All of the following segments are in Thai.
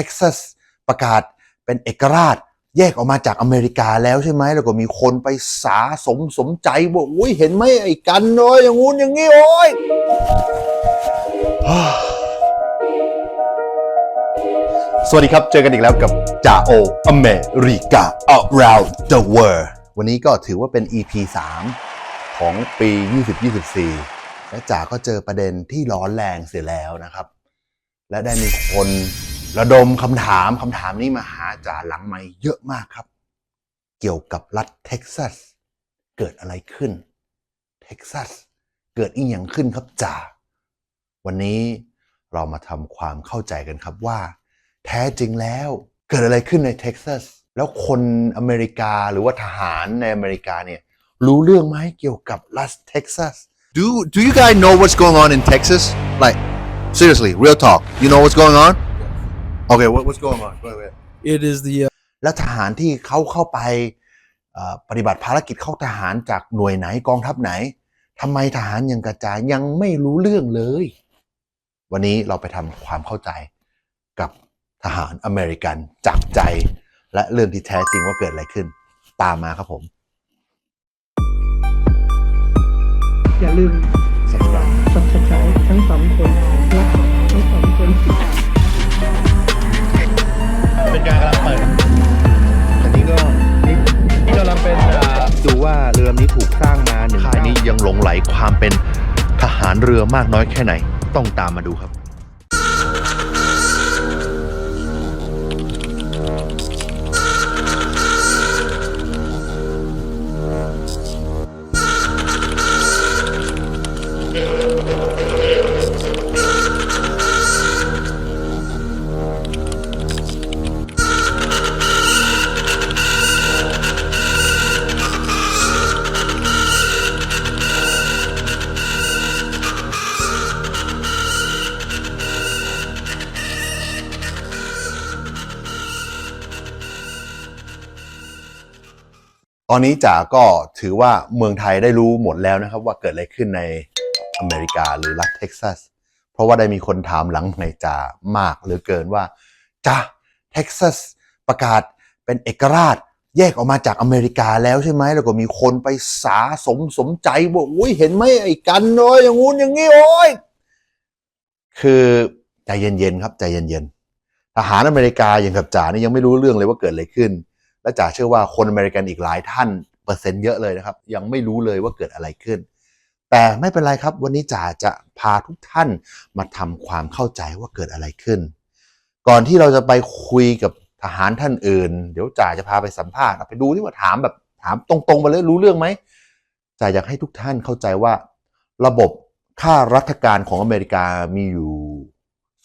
ท็กซัสประกาศเป็นเอกราช แยกออกมาจากอเมริกาแล้วใช่ไหมแล้วก็มีคนไปสาสมสมใจบอกอุ้ยเห็นไหมไอ้กันเอ้ยอย่างงู้นอย่างงี้โอ้ยสวัสดีครับ เจอกันอีกแล้วกับจ่าโออเมริกา around the world วันนี้ก็ถือว่าเป็น EP 3 ของปี 2024 และจ่าก็เจอประเด็นที่ร้อนแรงเสียแล้วนะครับ และได้มีคน ระดมคำถามคำถามนี้มาหาจ่าหลังไม่เยอะมากครับ เกี่ยวกับรัฐเท็กซัส เกิดอะไรขึ้น เท็กซัส เกิดอีหยังขึ้นครับจ่าวันนี้เรามาทำความเข้าใจกันครับว่า แท้จริงแล้วเกิดอะไรขึ้นในเท็กซัส แล้วคนอเมริกาหรือว่าทหารในอเมริกาเนี่ยรู้เรื่องไหมเกี่ยวกับรัฐเท็กซัส Do do you guys know what's going on in Texas? Like seriously, real talk. You know what's going on? Okay, what, what's going on? Wait, wait. It is the uh, แล้วทหารที่เขาเข้าไปเอ่อปฏิบัติภารกิจเข้าทหารจากหน่วยไหนกองทัพไหนทำไมทหารยังกระจายยังไม่รู้เรื่องเลย วันนี้เราไปทำความเข้าใจกับทหารอเมริกันจากใจ และเรื่องที่แท้จริงว่าเกิดอะไรขึ้น ตามมาครับผม อย่าลืม subscribe subscribe ทั้งสองคน มากน้อยแค่ไหน ต้องตามมาดูครับ ตอนนี้จ๋าก็ถือว่าเมืองไทยได้รู้หมดแล้วนะครับ ว่าเกิดอะไรขึ้นในอเมริกาหรือรัฐเท็กซัส เพราะว่าได้มีคนถามหลังในจ๋ามากเหลือเกินว่าจ้าเท็กซัสประกาศเป็นเอกราชแยกออกมาจากอเมริกาแล้วใช่ไหมแล้วก็มีคนไปสาสมสมใจบอกอุ้ยเห็นไหมไอ้กันเอ้ยอย่างงู้นอย่างงี้โอ้ยคือใจเย็นๆครับใจเย็นๆทหารอเมริกาอย่างกับจ๋านี่ยังไม่รู้เรื่องเลยว่าเกิดอะไรขึ้น และจ๋าเชื่อว่าคนอเมริกันอีกหลายท่านเปอร์เซ็นต์เยอะเลยนะครับ ยังไม่รู้เลยว่าเกิดอะไรขึ้น แต่ไม่เป็นไรครับ วันนี้จ๋าจะพาทุกท่านมาทำความเข้าใจว่าเกิดอะไรขึ้น ก่อนที่เราจะไปคุยกับทหารท่านอื่น เดี๋ยวจ๋าจะพาไปสัมภาษณ์ไปดูที่ว่าถามแบบถามตรงๆไปเลยรู้เรื่องไหมจ๋าอยากให้ทุกท่านเข้าใจว่า ระบบค่ารัฐการของอเมริกามีอยู่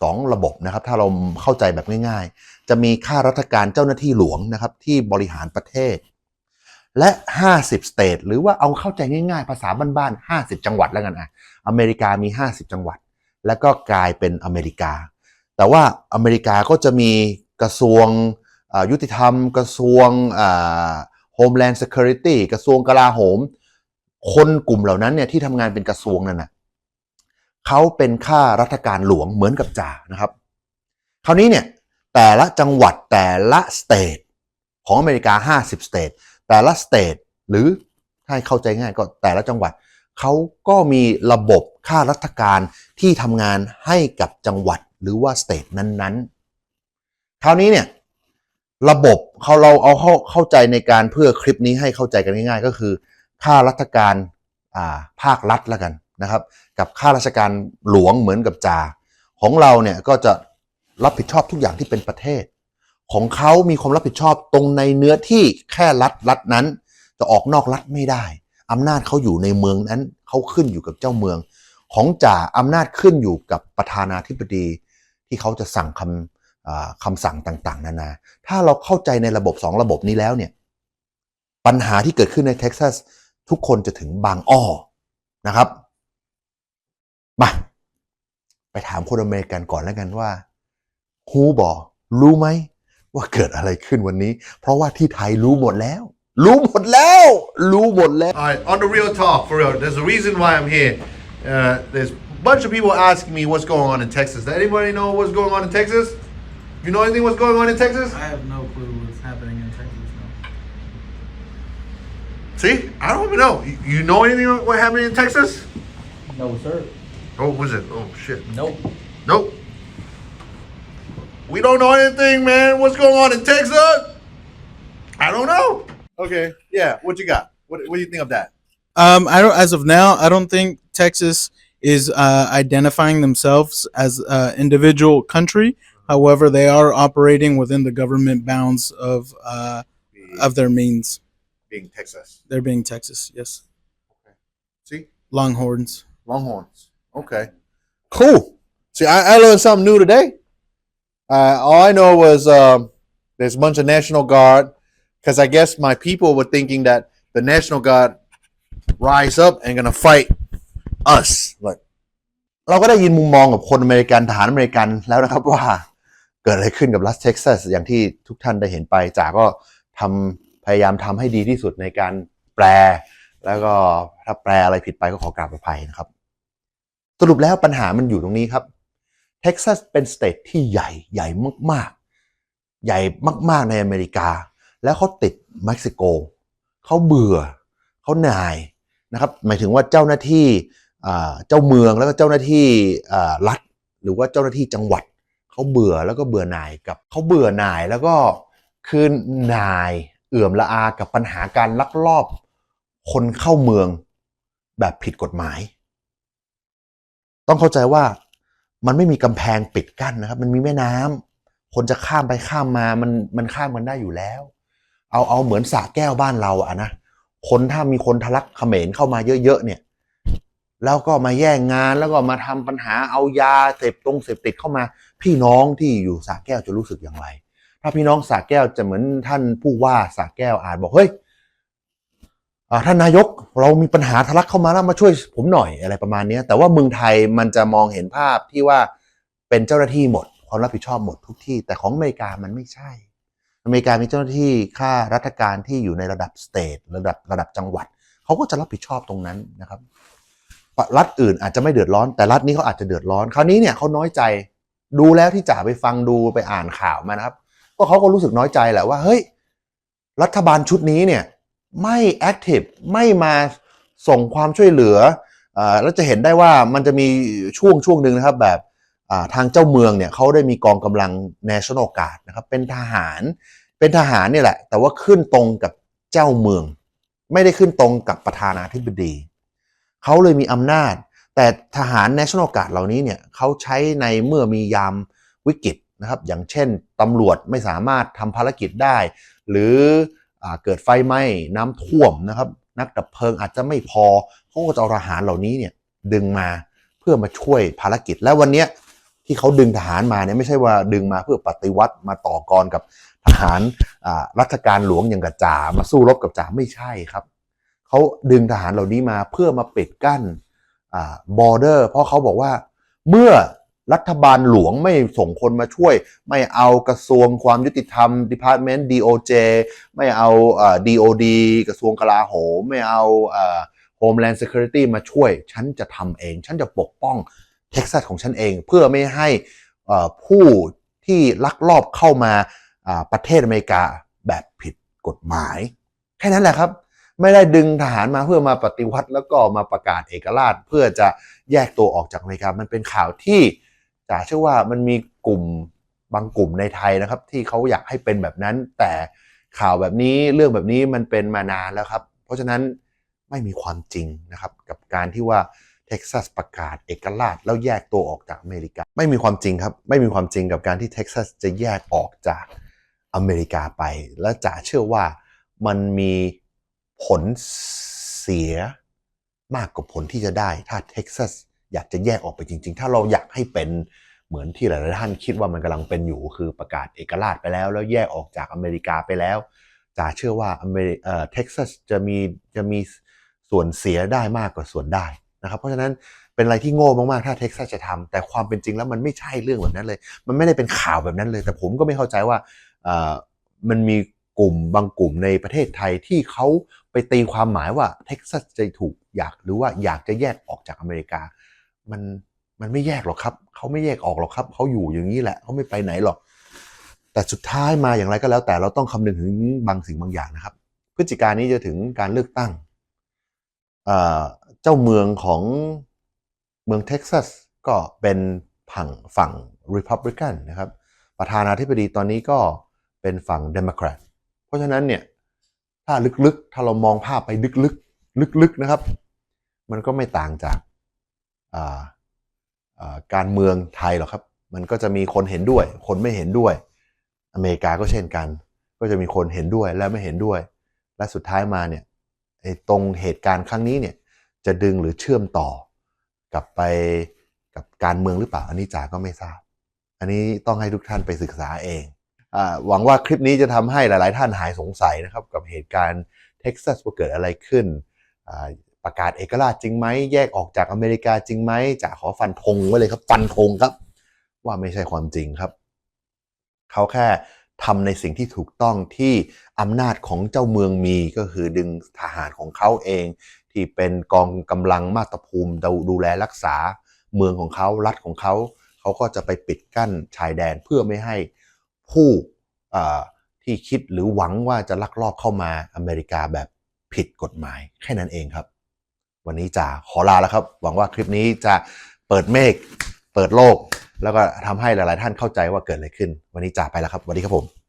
สองระบบนะครับ ถ้าเราเข้าใจแบบง่ายๆ จะมีค่ารัฐการเจ้าหน้าที่หลวงนะครับ ที่บริหารประเทศ และ 50 สเตทหรือว่าเอาเข้าใจง่ายๆ ภาษาบ้านๆ 50 จังหวัดแล้วกันอะอเมริกามี 50 จังหวัด แล้วก็กลายเป็นอเมริกา แต่ว่าอเมริกาก็จะมีกระทรวงยุติธรรม กระทรวง Homeland Security กระทรวงกลาโหม คนกลุ่มเหล่านั้นเนี่ยที่ทำงานเป็นกระทรวงนั่นน่ะ เขาเป็นข้าราชการหลวงเหมือนกับจ่านะครับ คราวนี้เนี่ยแต่ละจังหวัดแต่ละสเตทของอเมริกา 50 สเตทแต่ละสเตทหรือถ้าให้เข้าใจง่ายก็แต่ละจังหวัดเขาก็มีระบบค่าราชการที่ทำงานให้กับจังหวัดหรือว่าสเตทนั้นๆ คราวนี้เนี่ยระบบเขาเราเอาเข้าเข้าใจในการเพื่อคลิปนี้ให้เข้าใจกันง่ายๆ ก็คือ ค่าราชการภาครัฐแล้วกัน นะครับ กับข้าราชการหลวงเหมือนกับจ่าของเราเนี่ยก็จะรับผิดชอบทุกอย่างที่เป็นประเทศ ของเขามีความรับผิดชอบตรงในเนื้อที่แค่รัฐรัฐนั้นจะออกนอกรัฐไม่ได้อำนาจเขาอยู่ในเมืองนั้นเขาขึ้นอยู่กับเจ้าเมือง ของจ่าอำนาจขึ้นอยู่กับประธานาธิบดี ที่เขาจะสั่งคำคำสั่งต่างๆ นานา ถ้าเราเข้าใจในระบบสองระบบนี้แล้วเนี่ยปัญหาที่เกิดขึ้นในเท็กซัสทุกคนจะถึงบางอ้อนะครับ มาไปถามคนอเมริกันก่อนแล้วกันว่าฮูบอรู้ไหมว่าเกิดอะไรขึ้นวันนี้ เพราะว่าที่ไทยรู้หมดแล้ว รู้หมดแล้ว รู้หมดแล้ว All right, on the real talk, for real. There's a reason why I'm here. Uh, there's a bunch of people asking me what's going on in Texas. Does anybody know what's going on in Texas? You know anything what's going on in Texas? I have no clue what's happening in Texas. No. See, I don't even know. You, you know anything what happened in Texas? no sir Oh, was it? Oh shit. nope Nope. We don't know anything, man. What's going on in Texas? I don't know. Okay. Yeah. What you got? What, what do you think of that? Um, I don't. As of now, I don't think Texas is uh, identifying themselves as an individual country. However, they are operating within the government bounds of uh, of their means. being Texas. They're being Texas, yes. Okay. See, Longhorns. Longhorns. Okay. Cool. See, I, I learned something new today. Uh, all I know was um, there's a bunch of National Guard because I guess my people were thinking that the National Guard rise up and gonna fight us. Like เราก็ได้ยินมุมมองกับคนอเมริกันทหารอเมริกันแล้วนะครับว่าเกิดอะไรขึ้นกับรัฐเท็กซัสอย่างที่ทุกท่านได้เห็นไปจากก็ทำพยายามทำให้ดีที่สุดในการแปล แล้วก็ถ้าแปลอะไรผิดไปก็ขอกราบอภัยนะครับ สรุปแล้วปัญหามันอยู่ตรงนี้ครับเท็กซัสเป็นสเตทที่ใหญ่ใหญ่มากๆ ใหญ่มากๆในอเมริกา แล้วเขาติดเม็กซิโกเขาเบื่อเขาหน่ายนะครับหมายถึงว่าเจ้าหน้าที่เจ้าเมืองแล้วก็เจ้าหน้าที่รัฐ หรือว่าเจ้าหน้าที่จังหวัดเขาเบื่อแล้วก็เบื่อหน่ายกับเขาเบื่อหน่ายแล้วก็คือหน่ายเอื่อมละอากับปัญหาการลักลอบ คนเข้าเมืองแบบผิดกฎหมาย ต้องเข้าใจว่ามันไม่มีกำแพงปิดกั้นนะครับ มันมีแม่น้ำคนจะข้ามไปข้ามมามันมันข้ามกันได้อยู่แล้ว เอาเอาเหมือนสระแก้วบ้านเราอะนะคนถ้ามีคนทะลักเขมรเข้ามาเยอะๆเนี่ย แล้วก็มาแย่งงานแล้วก็มาทำปัญหาเอายาเสพตรงเสพติดเข้ามา พี่น้องที่อยู่สระแก้วจะรู้สึกอย่างไร ถ้าพี่น้องสระแก้วจะเหมือนท่านผู้ว่าสระแก้วอาจบอกเฮ้ยท่านนายก เรามีปัญหาทะลักเข้ามาแล้วมาช่วยผมหน่อยอะไรประมาณนี้แต่ว่าเมืองไทยมันจะมองเห็นภาพที่ว่าเป็นเจ้าหน้าที่หมดความรับผิดชอบหมดทุกที่ แต่ของอเมริกามันไม่ใช่ อเมริกามีเจ้าหน้าที่ข้าราชการที่อยู่ในระดับสเตทระดับระดับจังหวัดเขาก็จะรับผิดชอบตรงนั้นนะครับรัฐอื่นอาจจะไม่เดือดร้อนแต่รัฐนี้เขาอาจจะเดือดร้อน คราวนี้เนี่ยเขาน้อยใจดูแล้วที่จ่าไปฟังดูไปอ่านข่าวมานะครับ ก็เขาก็รู้สึกน้อยใจแหละว่าเฮ้ยรัฐบาลชุดนี้เนี่ย ไม่แอคทีฟไม่มาส่งความช่วยเหลืออ่าแล้วจะเห็นได้ว่ามันจะมีช่วงช่วงหนึ่งนะครับแบบอ่าทางเจ้าเมืองเนี่ยเขาได้มีกองกำลัง National Guard นะครับเป็นทหารเป็นทหารนี่แหละ แต่ว่าขึ้นตรงกับเจ้าเมือง ไม่ได้ขึ้นตรงกับประธานาธิบดีเขาเลยมีอำนาจ แต่ทหาร National Guard เหล่านี้เนี่ยเขาใช้ในเมื่อมียามวิกฤตนะครับอย่างเช่นตำรวจไม่สามารถทำภารกิจได้ หรือ เกิดไฟไหม้น้ำท่วมนะครับ นักดับเพลิงอาจจะไม่พอเขาก็จะเอาทหารเหล่านี้เนี่ยดึงมาเพื่อมาช่วยภารกิจ และวันเนี้ยที่เขาดึงทหารมาเนี่ยไม่ใช่ว่าดึงมาเพื่อปฏิวัติมาต่อกรกับทหารรัชการหลวงอย่างกับจ่ามาสู้รบกับจ่าไม่ใช่ครับเขาดึงทหารเหล่านี้มาเพื่อมาปิดกั้นอ่าบอร์เดอร์เพราะเขาบอกว่าเมื่อ รัฐบาลหลวงไม่ส่งคนมาช่วย ไม่เอากระทรวงความยุติธรรม Department DOJ ไม่เอา DOD กระทรวงกลาโหม ไม่เอาอ่า Homeland Security มาช่วย ฉันจะทำเอง ฉันจะปกป้องเท็กซัสของฉันเอง เพื่อไม่ให้ผู้ที่ลักลอบเข้ามาประเทศอเมริกาแบบผิดกฎหมาย แค่นั้นแหละครับ ไม่ได้ดึงทหารมาเพื่อมาปฏิวัติแล้วก็มาประกาศเอกราช เพื่อจะแยกตัวออกจากอเมริกามันเป็นข่าวที่ จ๋าเชื่อว่ามันมีกลุ่มบางกลุ่มในไทยนะครับ ที่เขาอยากให้เป็นแบบนั้น แต่ข่าวแบบนี้เรื่องแบบนี้มันเป็นมานานแล้วครับ เพราะฉะนั้นไม่มีความจริงนะครับ กับการที่ว่าเท็กซัสประกาศเอกราชแล้วแยกตัวออกจากอเมริกา ไม่มีความจริงครับ ไม่มีความจริงกับการที่เท็กซัสจะแยกออกจากอเมริกาไป และจ๋าเชื่อว่ามันมีผลเสียมากกว่าผลที่จะได้ถ้าเท็กซัส อยากจะแยกออกไปจริง ๆ ถ้าเราอยากให้เป็นเหมือนที่หลายๆท่านคิดว่ามันกำลังเป็นอยู่ คือประกาศเอกราชไปแล้ว แล้วแยกออกจากอเมริกาไปแล้วจ๋าเชื่อว่าอเมริเอ่อเท็กซัสจะมีจะมีส่วนเสียได้มากกว่าส่วนได้นะครับ เพราะฉะนั้นเป็นอะไรที่โง่มากๆ ถ้าเท็กซัสจะทำแต่ความเป็นจริงแล้วมันไม่ใช่เรื่องแบบนั้นเลย มันไม่ได้เป็นข่าวแบบนั้นเลย แต่ผมก็ไม่เข้าใจว่าเอ่อมันมีกลุ่มบางกลุ่มในประเทศไทยที่เขาไปตีความหมายว่าเท็กซัสจะถูกอยากหรือว่าอยากจะแยกออกจากอเมริกา มันมันไม่แยกหรอกครับ เขาไม่แยกออกหรอกครับ เขาอยู่อย่างนี้แหละเขาไม่ไปไหนหรอก แต่สุดท้ายมาอย่างไรก็แล้ว แต่เราต้องคำนึงถึงบางสิ่งบางอย่างนะครับ พฤศจิกายนนี้จะถึงการเลือกตั้งเจ้าเมืองของเมืองเท็กซัสก็เป็นฝั่งฝั่ง Republican นะครับ ประธานาธิบดีตอนนี้ก็เป็นฝั่ง Democrat เพราะฉะนั้นเนี่ยถ้าลึกๆ ถ้าเรามองภาพไปลึกๆ ลึกๆ นะครับ มันก็ไม่ต่างจาก การเมืองไทยหรอกครับ มันก็จะมีคนเห็นด้วย คนไม่เห็นด้วย อเมริกาก็เช่นกัน ก็จะมีคนเห็นด้วยและไม่เห็นด้วย และสุดท้ายมาเนี่ยตรงเหตุการณ์ครั้งนี้เนี่ยจะดึงหรือเชื่อมต่อกลับไปกับการเมืองหรือเปล่าอันนี้จ๋าก็ไม่ทราบ อันนี้ต้องให้ทุกท่านไปศึกษาเองอหวังว่าคลิปนี้จะทำให้หลาย ๆ ท่านหายสงสัยนะครับ กับเหตุการณ์เท็กซัสว่าเกิดอะไรขึ้นอ ประกาศเอกราชจริงไหมแยกออกจากอเมริกาจริงไหมจะขอฟันธงไว้เลยครับ ฟันธงครับ ว่าไม่ใช่ความจริงครับ เขาแค่ทำในสิ่งที่ถูกต้องที่อำนาจของเจ้าเมืองมีก็คือดึงทหารของเขาเอง ที่เป็นกองกำลังมาตรภูมิดูดูแลรักษาเมืองของเขารัฐของเขา เขาก็จะไปปิดกั้นชายแดนเพื่อไม่ให้ผู้ที่คิดหรือหวังว่าจะลักลอบเข้ามาอเมริกาแบบผิดกฎหมายแค่นั้นเองครับ วันนี้จ่าขอลาแล้วครับ หวังว่าคลิปนี้จะเปิดเมฆเปิดโลก แล้วก็ทำให้หลาย ๆ ท่านเข้าใจว่าเกิดอะไรขึ้น วันนี้จ่าไปแล้วครับสวัสดีครับผม